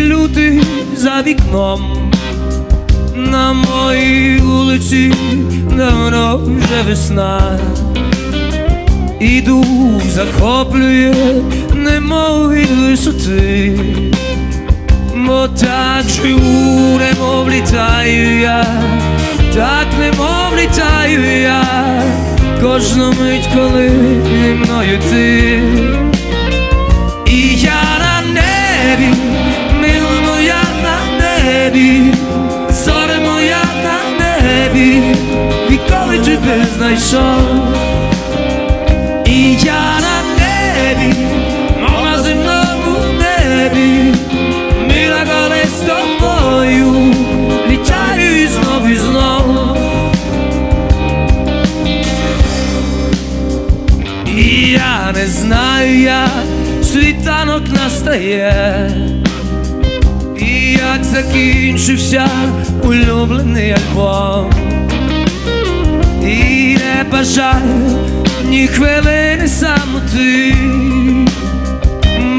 лютий за вікном, на моїй вулиці давно вже весна. Іду, захоплює, немов від висоти, бо так живу, немов літаю я, так немов літаю я, кожну мить, коли мною ти. Небі, мила моя на небі, зоре моя на небі, відколи тебе знайшов. І я на небі, мов на земному небі, мила коли з тобою, літаю і знов і знов. І я не знаю, як світанок настає, і як закінчився улюблений альбом. І не бажаю ні хвилини самоти,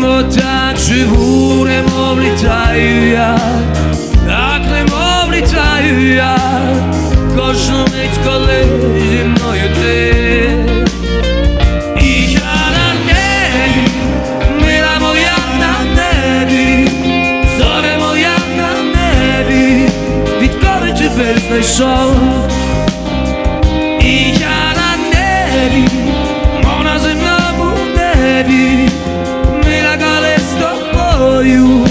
бо так живу, немов літаю я, так немов літаю я, кожну мить, коли зі мною ти. Знайшов. І я на небі, мов на земному небі, мила коли з тобою,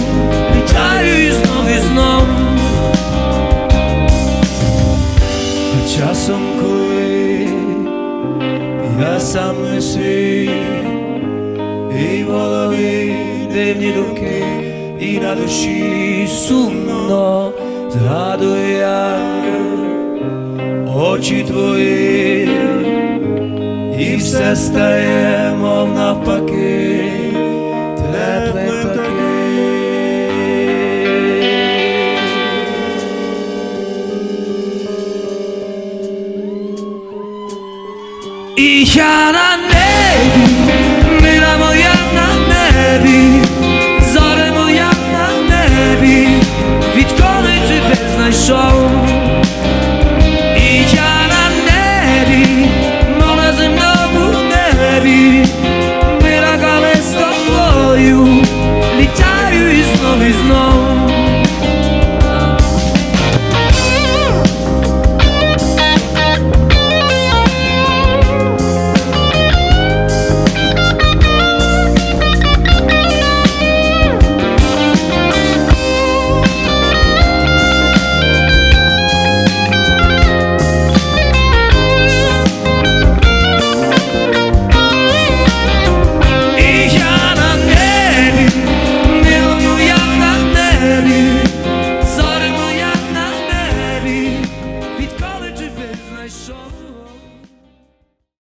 літаю і знов і знов. А часом, коли я сам не свій, і в голові дивні думки, і на душі сумно згадую я очі твої, і все стає, мов навпаки, теплим таким. І я на небі, мила моя на небі, зоре моя на небі, відколи тебе знайшов.